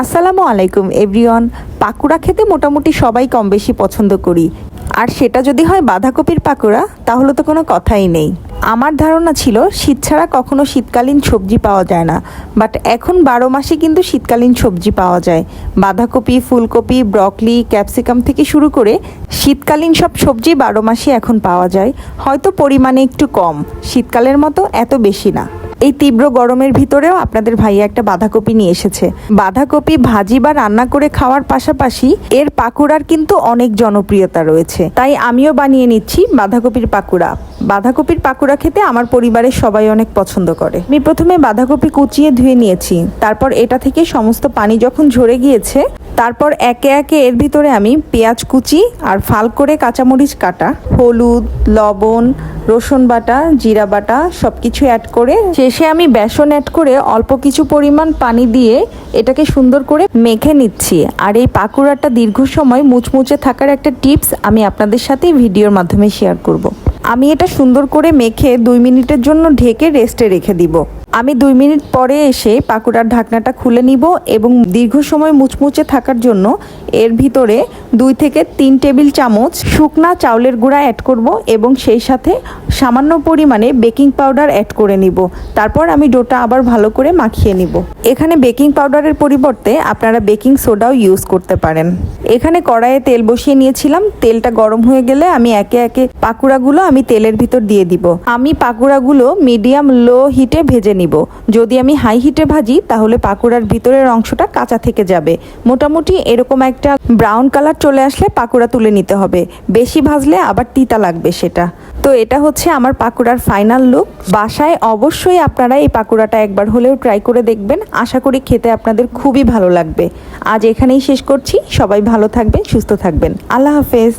আসসালামু আলাইকুম, এভরিওয়ান। পাকুড়া খেতে মোটামুটি সবাই কম বেশি পছন্দ করি। আর সেটা যদি হয় বাঁধাকপির পাকোড়া, তাহলে তো কোনো কথাই নেই। আমার ধারণা ছিল শীত ছাড়া কখনো শীতকালীন সবজি পাওয়া যায় না। বাট এখন বারো মাসে কিন্তু শীতকালীন সবজি পাওয়া যায়। বাঁধাকপি, ফুলকপি, ব্রকলি, ক্যাপসিকাম থেকে শুরু করে শীতকালীন সব সবজি বারো মাসে এখন পাওয়া যায়। হয়তো পরিমাণে একটু কম। শীতকালের মতো এত বেশি না। এই তীব্র গরমের ভিতরেও আপনাদের ভাইয়া একটা বাঁধাকপি নিয়ে এসেছে। বাঁধাকপি ভাজি বা রান্না করে খাওয়ার পাশাপাশি এর পাকুড়ার কিন্তু অনেক জনপ্রিয়তা রয়েছে। তাই আমিও বানিয়ে নিচ্ছি বাঁধাকপির পাকুড়া। বাঁধাকপির পাকুড়া খেতে আমার পরিবারের সবাই অনেক পছন্দ করে। আমি প্রথমে বাঁধাকপি কুচিয়ে ধুয়ে নিয়েছি। তারপর এটা থেকে সমস্ত পানি যখন ঝরে গিয়েছে, তারপর একে একে এর ভিতরে আমি পেঁয়াজ কুচি আর ফাল করে কাঁচামরিচ কাটা, হলুদ, লবণ রসুন বাটা, জিরা বাটা সব কিছু অ্যাড করে শেষে আমি বেসন অ্যাড করে অল্প কিছু পরিমাণ পানি দিয়ে এটাকে সুন্দর করে মেখে নিচ্ছি আর এই পাকুড়াটা দীর্ঘ সময় মুচমুচে থাকার একটা টিপস আমি আপনাদের সাথে ভিডিওর মাধ্যমে শেয়ার করব। আমি এটা সুন্দর করে মেখে দুই মিনিটের জন্য ঢেকে রেস্টে রেখে দিব আমি দুই মিনিট পরে এসে পাকুড়ার ঢাকনাটা খুলে নিব এবং দীর্ঘ সময় মুচমুচে থাকার জন্য এর ভিতরে দুই থেকে তিন টেবিল চামচ শুকনা চাউলের গুঁড়া অ্যাড করব এবং সেই সাথে সামান্য পরিমাণে বেকিং পাউডার অ্যাড করে নিব। তারপর আমি ডোটা আবার ভালো করে মাখিয়ে নিব। এখানে বেকিং পাউডারের পরিবর্তে আপনারা বেকিং সোডাও ইউজ করতে পারেন। এখানে কড়াইয়ে তেল বসিয়ে নিয়েছিলাম। তেলটা গরম হয়ে গেলে আমি একে একে পাকুড়াগুলো আমি তেলের ভিতর দিয়ে দিব। আমি পাকুড়াগুলো মিডিয়াম লো হিটে ভেজে নিব। যদি আমি হাই হিটে ভাজি, তাহলে পাকুড়ার ভিতরের অংশটা কাঁচা থেকে যাবে। মোটামুটি এরকম একটা ব্রাউন কালার চলে আসলে পাকোড়া তুলে নিতে হবে। বেশি ভাজলে আবার তিতা লাগবে সেটা। তো এটা হচ্ছে আমার পাকুড়ার ফাইনাল লুক বাসায় অবশ্যই আপনারা এই পাকুড়াটা একবার হলেও ট্রাই করে দেখবেন। আশা করি খেতে আপনাদের খুবই ভালো লাগবে। আজ এখানেই শেষ করছি। সবাই ভালো থাকবেন, সুস্থ থাকবেন। আল্লাহ হাফেজ।